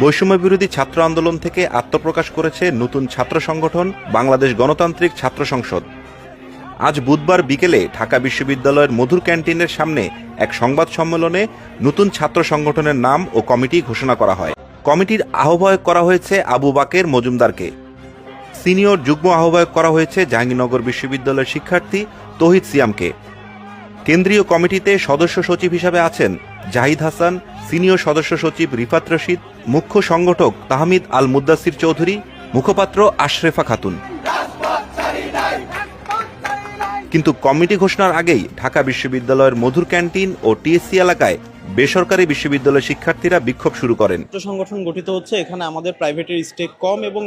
বৈষম্য বিরোধী ছাত্র আন্দোলন থেকে আত্মপ্রকাশ করেছে নতুন ছাত্র সংগঠন বাংলাদেশ গণতান্ত্রিক ছাত্র সংসদ। আজ বুধবার বিকেলে ঢাকা বিশ্ববিদ্যালয়ের মধুর ক্যান্টিনের সামনে এক সংবাদ সম্মেলনে নতুন ছাত্র সংগঠনের নাম ও কমিটি ঘোষণা করা হয়। কমিটির আহ্বায়ক করা হয়েছে আবু বাকের মজুমদারকে। সিনিয়র যুগ্ম আহ্বায়ক করা হয়েছে জাহাঙ্গীরনগর বিশ্ববিদ্যালয়ের শিক্ষার্থী তহিদ সিয়ামকে। কেন্দ্রীয় কমিটিতে সদস্য সচিব হিসাবে আছেন জাহিদ হাসান, সিনিয়র সদস্য সচিব রিফাত রশিদ, মুখ্য সংগঠক তাহমিদ আল মুদাসির চৌধুরী, মুখপাত্র আশরেফা খাতুন। কিন্তু কমিটি ঘোষণার আগেই ঢাকা বিশ্ববিদ্যালয়ের মধুর ক্যান্টিন ও টিএসসি এলাকায় বেসরকারি বিশ্ববিদ্যালয়ের শিক্ষার্থীরা বিক্ষোভ শুরু করেন। সংগঠন গঠিত হচ্ছে, এখানে আমাদের প্রাইভেটের স্টেক কম এবং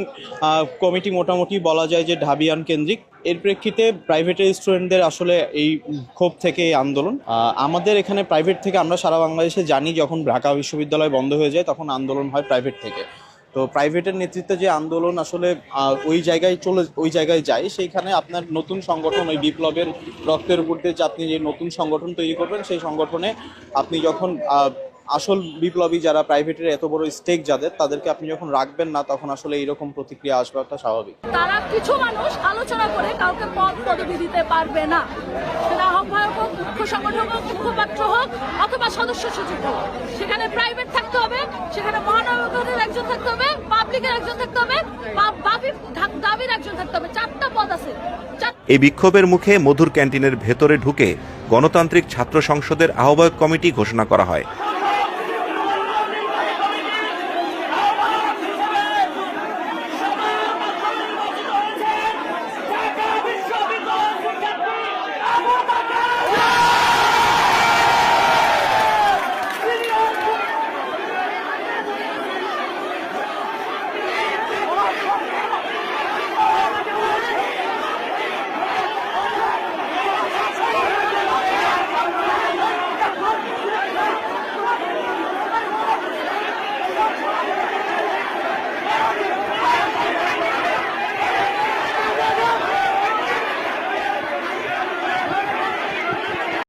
কমিটি মোটামুটি বলা যায় যে ঢাবিয়ান কেন্দ্রিক। এর প্রেক্ষিতে প্রাইভেটের স্টুডেন্টদের আসলে এই ক্ষোভ থেকে এই আন্দোলন। আমাদের এখানে প্রাইভেট থেকে আমরা সারা বাংলাদেশে জানি, যখন ঢাকা বিশ্ববিদ্যালয় বন্ধ হয়ে যায়, তখন আন্দোলন হয় প্রাইভেট থেকে। তো প্রাইভেটের নেতৃত্বে যে আন্দোলন আসলে ওই জায়গায় চলে, ওই জায়গায় যায়, সেইখানে আপনার নতুন সংগঠন, ওই বিপ্লবের রক্তের উপর দিয়ে যে আপনি যে নতুন সংগঠন তৈরি করবেন, সেই সংগঠনে আপনি যখন আসল বিপ্লবী যারা প্রাইভেটের এত বড় স্টেক যাদের তাদেরকে আপনি যখন রাখবেন না তখন আসলে এইরকম প্রতিক্রিয়া আসবাটা স্বাভাবিক। তারা কিছু মানুষ আলোচনা করে কাউকে পদ পদবি দিতে পারবে না। সেটা আহ্বায়ক হোক মুখ্য সংগঠক হোক মুখপাত্র হোক অথবা সদস্য সচিব হোক। সেখানে প্রাইভেট থাকতে হবে সেখানে মহানগরের একজন থাকতে হবে পাবলিকের একজন থাকতে হবে দাবির একজন থাকতে হবে। চারটা পদ আছে। এই বিক্ষোভের মুখে মধুর ক্যান্টিনের ভেতরে ঢুকে গণতান্ত্রিক ছাত্র সংসদের আহ্বায়ক কমিটি ঘোষণা করা হয়।